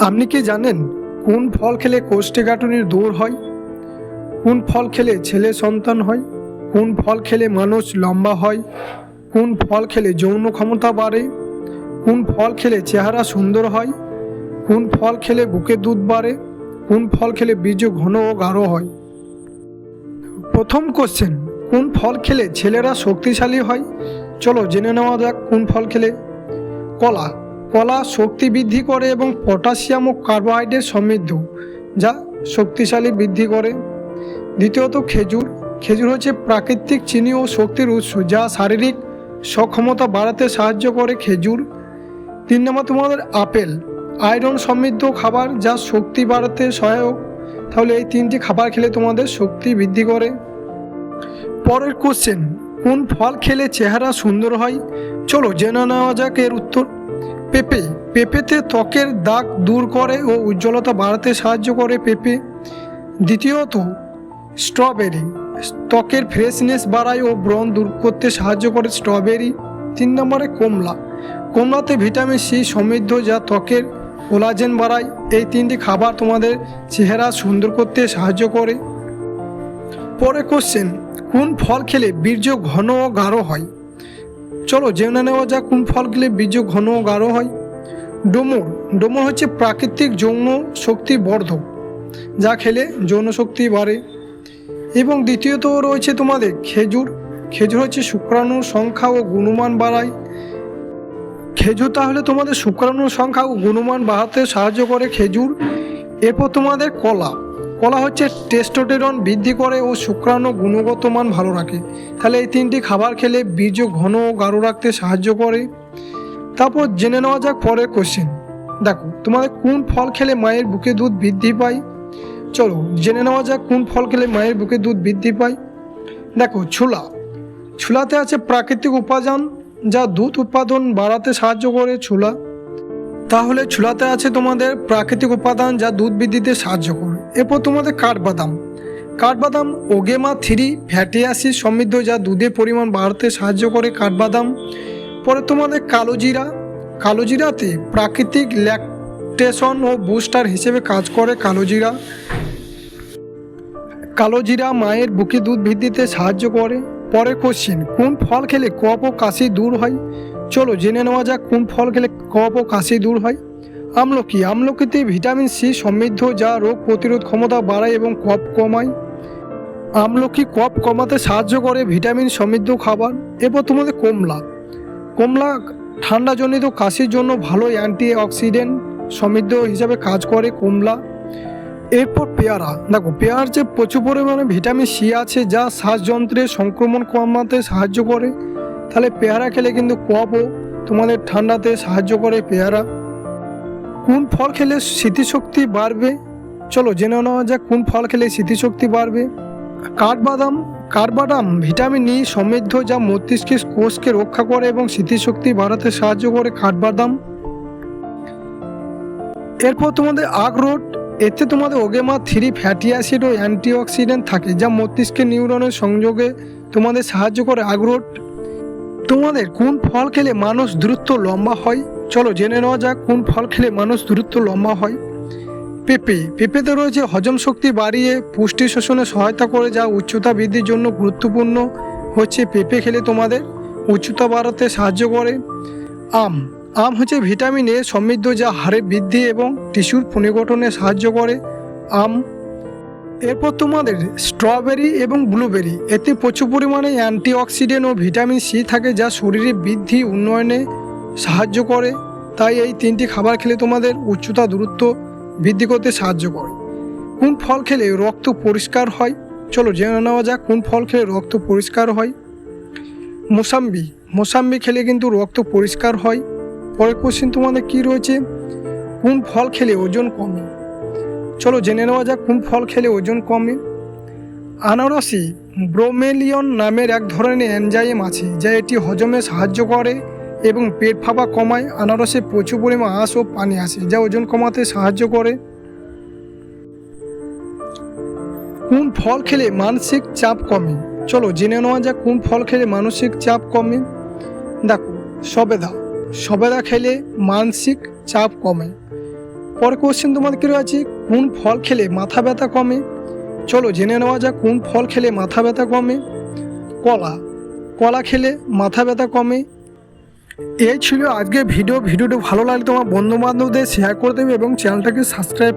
আপনি কি জানেন কোন ফল খেলে কোষ্ঠকাঠিন্যের দূর হয়? কোন ফল খেলে ছেলে সন্তান হয়? কোন ফল খেলে মানুষ লম্বা হয়? কোন ফল খেলে যৌন ক্ষমতা বাড়ে? কোন ফল খেলে চেহারা সুন্দর হয়? কোন ফল খেলে বুকে দুধ বাড়ে? কোন ফল খেলে বীজ ঘন ও গাঢ় হয়? প্রথম কোশ্চেন কোন ফল খেলে ছেলেরা শক্তিশালী হয়? চলো জেনে নেওয়া যাক কোন ফল খেলে। কলা কলা শক্তি বৃদ্ধি করে এবং পটাশিয়াম ও কার্বোহাইড্রেট সমৃদ্ধ, যা শক্তিশালী বৃদ্ধি করে। দ্বিতীয়ত খেজুর। খেজুর হচ্ছে প্রাকৃতিক চিনি ও শক্তির উৎস, যা শারীরিক সক্ষমতা বাড়াতে সাহায্য করে খেজুর। তিন নম্বর তোমাদের আপেল। আয়রন সমৃদ্ধ খাবার, যা শক্তি বাড়াতে সহায়ক। তাহলে এই তিনটি খাবার খেলে তোমাদের শক্তি বৃদ্ধি করে। পরের কোশ্চেন কোন ফল খেলে চেহারা সুন্দর হয়? চলো জেনে নেওয়া যাক এর উত্তর। পেঁপে। পেঁপেতে ত্বকের দাগ দূর করে ও উজ্জ্বলতা বাড়াতে সাহায্য করে পেঁপে। দ্বিতীয়ত, স্ট্রবেরি। ত্বকের ফ্রেশনেস বাড়ায় ও ব্রণ দূর করতে সাহায্য করে স্ট্রবেরি। তিন নম্বরে, কমলা। কমলাতে ভিটামিন সি সমৃদ্ধ যা ত্বকের কোলাজেন বাড়ায়। এই তিনটি খাবার তোমাদের চেহারা সুন্দর করতে সাহায্য করে। পরে কোশ্চেন কোন ফল খেলে বীর্য ঘন ও গাঢ় হয়? চলো জেনে নেওয়া যাক কোন ফল খেলে বীর্য ঘন গাঢ় হয়। ডোমর ডোমর হচ্ছে প্রাকৃতিক যৌন শক্তি বর্ধক, যা খেলে যৌন শক্তি বাড়ে। এবং দ্বিতীয়ত রয়েছে তোমাদের খেজুর। খেজুর হচ্ছে শুক্রাণুর সংখ্যা ও গুণমান বাড়ায়। খেজুর তাহলে তোমাদের শুক্রাণুর সংখ্যা ও গুণমান বাড়াতে সাহায্য করে খেজুর। এরপর তোমাদের কলা। কলা হচ্ছে টেস্টোটেরন বৃদ্ধি করে ও শুক্রাণু গুণগত মান ভালো রাখে। তাহলে এই তিনটি খাবার খেলে বীর্য ঘন ও গাঢ় রাখতে সাহায্য করে। তারপর জেনে নেওয়া যাক পরের কোশ্চেন দেখো, তোমাদের কোন ফল খেলে মায়ের বুকে দুধ বৃদ্ধি পায়? চলো, জেনে নেওয়া যাক কোন ফল খেলে মায়ের বুকে দুধ বৃদ্ধি পায়। দেখো, ছোলা। ছোলাতে আছে প্রাকৃতিক উপাদান যা দুধ উৎপাদন বাড়াতে সাহায্য করে ছোলা। তাহলে ছোলাতে আছে তোমাদের প্রাকৃতিক উপাদান যা দুধ বৃদ্ধিতে সাহায্য করে। এরপর তোমাদের কাঠবাদাম। কাঠবাদাম, ওগেমা, থ্রি, ফ্যাটি অ্যাসিড সমৃদ্ধ যা দুধের পরিমাণ বাড়তে সাহায্য করে কাঠবাদাম। পরে তোমাদের কালো জিরা। কালো জিরাতে প্রাকৃতিক ল্যাকটেশন ও বুস্টার হিসেবে কাজ করে কালো জিরা। কালো জিরা মায়ের বুকে দুধ বৃদ্ধিতে সাহায্য করে। পরে কোশ্চেন কোন ফল খেলে কফ ও কাশি দূর হয়? চলো জেনে নেওয়া যাক কোন ফল খেলে কফ ও কাশি দূর হয়। আমলকি, আমলকিতে ভিটামিন সি সমৃদ্ধ যা রোগ প্রতিরোধ ক্ষমতা বাড়ায় এবং কফ কমায়। আমলকি কফ কমাতে সাহায্য করে ভিটামিন সমৃদ্ধ খাবার। এরপর তোমাদের কমলা। কমলা ঠান্ডাজনিত কাশির জন্য ভালো অ্যান্টি অক্সিডেন্ট সমৃদ্ধ হিসাবে কাজ করে কমলা। এরপর পেয়ারা। দেখো, পেয়ারার যে প্রচুর পরিমাণে ভিটামিন সি আছে যা শ্বাসযন্ত্রের সংক্রমণ কমাতে সাহায্য করে। তাহলে পেয়ারা খেলে কিন্তু কফও তোমাদের ঠান্ডাতে সাহায্য করে পেয়ারা। কোন ফল খেলে স্মৃতিশক্তি বাড়বে? চলো জেনে নেওয়া যাক কোন ফল খেলে স্মৃতিশক্তি বাড়বে। কাঠবাদাম কাঠবাদাম ভিটামিন ই সমৃদ্ধ যা মস্তিষ্কের কোষকে রক্ষা করে এবং স্মৃতিশক্তি বাড়াতে সাহায্য করে কাঠবাদাম। এরপর তোমাদের আখরোট, এতে তোমাদের ওগেমা থ্রি ফ্যাটি অ্যাসিড ও অ্যান্টিঅক্সিডেন্ট থাকে যা মস্তিষ্কের নিউরনের সংযোগে তোমাদের সাহায্য করে আখরোট। তোমাদের কোন ফল খেলে মানুষ দ্রুত লম্বা হয়? চলো জেনে নেওয়া যাক কোন ফল খেলে মানুষ দ্রুত লম্বা হয়। পেঁপে, পেঁপেতে রয়েছে হজম শক্তি বাড়িয়ে পুষ্টি শোষণে সহায়তা করে যা উচ্চতা বৃদ্ধির জন্য গুরুত্বপূর্ণ। হচ্ছে পেঁপে খেলে তোমাদের উচ্চতা বাড়াতে সাহায্য করে। আম আম হচ্ছে ভিটামিন এ সমৃদ্ধ যা হাড়ের বৃদ্ধি এবং টিস্যুর পুনর্গঠনে সাহায্য করে। আম, এরপর তোমাদের স্ট্রবেরি এবং ব্লুবেরি। এতে প্রচুর পরিমাণে অ্যান্টিঅক্সিডেন্ট ও ভিটামিন সি থাকে যা শরীরের বৃদ্ধি, উন্নয়নে সাহায্য করে। তাই এই তিনটি খাবার খেলে তোমাদের উচ্চতা, দূরত্ব বৃদ্ধি করতে সাহায্য করে। কোন ফল খেলে রক্ত পরিষ্কার হয়? চলো জেনে নেওয়া যাক কোন ফল খেলে রক্ত পরিষ্কার হয়। মোসাম্বি। মোসাম্বি খেলে কিন্তু রক্ত পরিষ্কার হয়। পরের কোশ্চেন তোমাদের কি রয়েছে? কোন ফল খেলে ওজন কমে? চলো জেনে নেওয়া যাক কোন ফল খেলে ওজন কমে। আনারসি ব্রোমেলিয়ন নামের এক ধরনের এনজাইম আছে, যা এটি হজমে সাহায্য করে। এবং পেট ফাঁপা কমায়, আনারসে প্রচুর পরিমাণ আঁশ ও পানি আসে, যা ওজন কমাতে সাহায্য করে। কোন ফল খেলে মানসিক চাপ কমে? চলো জেনে নেওয়া যাক কোন ফল খেলে মানসিক চাপ কমে। দেখো, সবেদা। সবেদা খেলে মানসিক চাপ কমে। পরে কোশ্চেন তোমাদের আছে কোন ফল খেলে মাথা ব্যথা কমে? চলো জেনে নেওয়া যাক কোন ফল খেলে মাথা ব্যথা কমে। কলা। কলা খেলে মাথা ব্যথা কমে। এই ছিল আজকে ভিডিও। ভিডিওটি ভালো লাগলে তোমার বন্ধু বান্ধবদের শেয়ার করে দেবে এবং চ্যানেলটাকে সাবস্ক্রাইব